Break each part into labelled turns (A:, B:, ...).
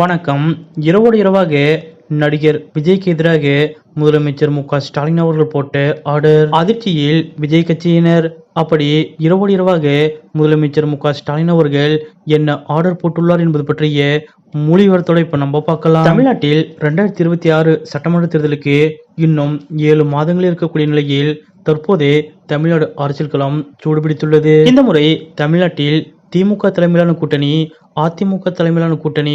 A: வணக்கம். இரவோடு இரவாக நடிகர் விஜய்க்கு எதிராக முதலமைச்சர் மு க ஸ்டாலின் அவர்கள் போட்ட ஆர்டர். அதிர்ச்சியில் விஜய் கட்சியினர். அப்படி இரவோடு இரவாக முதலமைச்சர் மு க ஸ்டாலின் அவர்கள் என்ன ஆர்டர் போட்டுள்ளார் என்பது பற்றிய மொழிவரத்தோட இப்ப நம்ம பார்க்கலாம். தமிழ்நாட்டில் ரெண்டாயிரத்தி இருபத்தி ஆறு சட்டமன்ற தேர்தலுக்கு இன்னும் ஏழு மாதங்கள் இருக்கக்கூடிய நிலையில் தற்போது தமிழ்நாடு அரசியல் களம் சூடுபிடித்துள்ளது. இந்த முறை தமிழ்நாட்டில் திமுக தலைமையிலான கூட்டணி அதிமுக தலைமையிலான கூட்டணி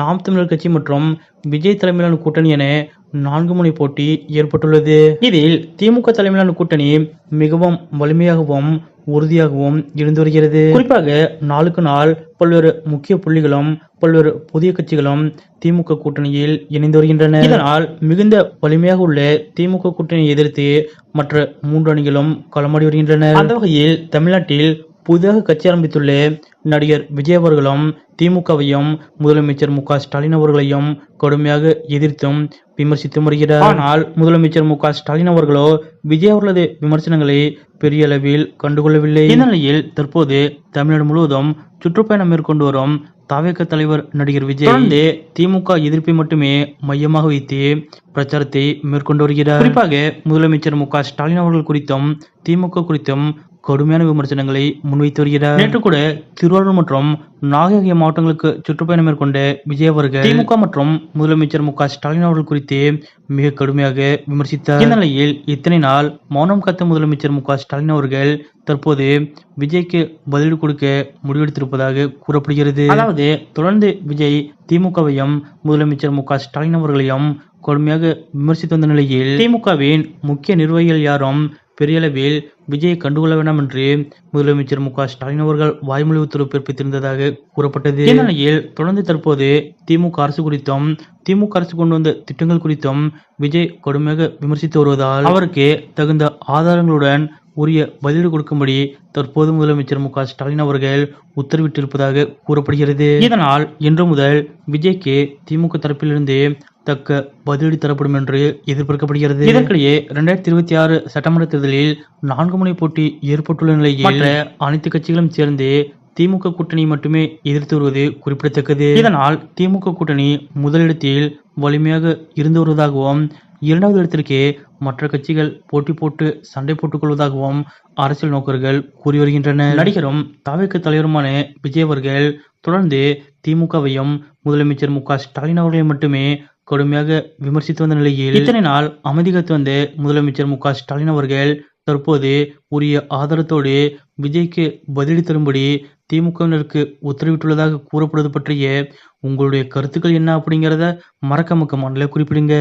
A: நாம் தமிழர் கட்சி மற்றும் விஜய் தலைமையிலான கூட்டணி என நான்கு முனை போட்டி ஏற்பட்டுள்ளது. இதில் திமுக தலைமையிலான கூட்டணி மிகவும் வலிமையாகவும் உறுதியாகவும் இருந்து வருகிறது. குறிப்பாக நாளுக்கு நாள் பல்வேறு முக்கிய புள்ளிகளும் பல்வேறு புதிய கட்சிகளும் திமுக கூட்டணியில் இணைந்து வருகின்றன. இதனால் மிகுந்த வலிமையாக உள்ள திமுக கூட்டணியை எதிர்த்து மற்ற மூன்று அணிகளும் களமாடி வருகின்றன. அந்த வகையில் தமிழ்நாட்டில் புதிதாக கட்சி ஆரம்பித்துள்ள நடிகர் விஜய் அவர்களும் திமுகவையும் முதலமைச்சர் மு ஸ்டாலின் அவர்களையும் கடுமையாக எதிர்த்தும் விமர்சித்து வருகிறார். ஆனால் முதலமைச்சர் மு ஸ்டாலின் அவர்களோ விஜய் அவர்களது விமர்சனங்களை பெரிய அளவில் கண்டுகொள்ளவில்லை. இந்த நிலையில் தற்போது தமிழ்நாடு முழுவதும் சுற்றுப்பயணம் மேற்கொண்டு வரும் தாவேக தலைவர் நடிகர் விஜய் தொடர்ந்து திமுக எதிர்ப்பை மட்டுமே மையமாக வைத்து பிரச்சாரத்தை மேற்கொண்டு வருகிறார். குறிப்பாக முதலமைச்சர் மு ஸ்டாலின் அவர்கள் குறித்தும் திமுக குறித்தும் கடுமையான விமர்சனங்களை முன்வைத்து வருகிறார் நேற்று கூட திருவாரூர் மற்றும் நாகை மாவட்டங்களுக்கு சுற்றுப்பயணம் மேற்கொண்ட விஜய் அவர்கள் திமுக மற்றும் முதலமைச்சர் மு க ஸ்டாலின் அவர்கள் குறித்து மிக கடுமையாக விமர்சித்தார். இந்த நிலையில் இத்தனை நாள் மௌனம் காத்த முதலமைச்சர் மு க ஸ்டாலின் அவர்கள் தற்போது விஜய்க்கு பதிலடி கொடுக்க முடிவெடுத்திருப்பதாக கூறப்படுகிறது. அதாவது தொடர்ந்து விஜய் திமுகவையும் முதலமைச்சர் மு க ஸ்டாலின் அவர்களையும் கடுமையாக விமர்சித்து வந்த நிலையில் திமுகவின் முக்கிய நிர்வாகிகள் யாரும் பெரிய அளவில் விஜயை கண்டுகொள்ள வேண்டாம் என்று முதலமைச்சர் மு க ஸ்டாலின் அவர்கள் வாய்மொழி உத்தரவு பிறப்பித்திருந்ததாக கூறப்பட்டது. இந்நிலையில் தொடர்ந்து தற்போது திமுக அரசு குறித்தும் திமுக அரசு கொண்டு வந்த திட்டங்கள் குறித்தும் விஜய் கடுமையாக விமர்சித்து வருவதால் அவருக்கு தகுந்த ஆதாரங்களுடன் உரிய பதில் கொடுக்கும்படி தற்போது முதலமைச்சர் மு க ஸ்டாலின் அவர்கள் உத்தரவிட்டிருப்பதாக கூறப்படுகிறது. இதனால் இன்று முதல் விஜய்க்கு திமுக தரப்பிலிருந்து தக்க பதிலடி தரப்படும் என்று எதிர்பார்க்கப்படுகிறது. இதற்கிடையே இரண்டாயிரத்தி இருபத்தி ஆறு சட்டமன்ற தேர்தலில் நான்கு முனை போட்டி ஏற்பட்டுள்ள நிலையில் அனைத்து கட்சிகளும் சேர்ந்து திமுக கூட்டணி மட்டுமே எதிர்த்து வருவது குறிப்பிடத்தக்கது. இதனால் திமுக கூட்டணி முதலிடத்தில் வலிமையாக இருந்து வருவதாகவும் இரண்டாவது இடத்திற்கே மற்ற கட்சிகள் போட்டி போட்டு சண்டை போட்டுக் கொள்வதாகவும் அரசியல் நோக்கர்கள் கூறி வருகின்றனர். நடிகரும் தாவேக்கு தலைவருமான விஜய் அவர்கள் தொடர்ந்து திமுகவையும் முதலமைச்சர் மு க ஸ்டாலின் அவர்களை மட்டுமே கடுமையாக விமர்சித்து வந்த நிலையில் இத்தனை நாள் அமைதி காத்து வந்த முதலமைச்சர் மு க ஸ்டாலின் அவர்கள் தற்போது உரிய ஆதாரத்தோடு விஜய்க்கு பதிலடி தரும்படி திமுகவினருக்கு உத்தரவிட்டுள்ளதாக கூறப்படுவது பற்றிய உங்களுடைய கருத்துக்கள் என்ன அப்படிங்கிறத மறக்காம கமெண்ட்ல குறிப்பிடுங்க.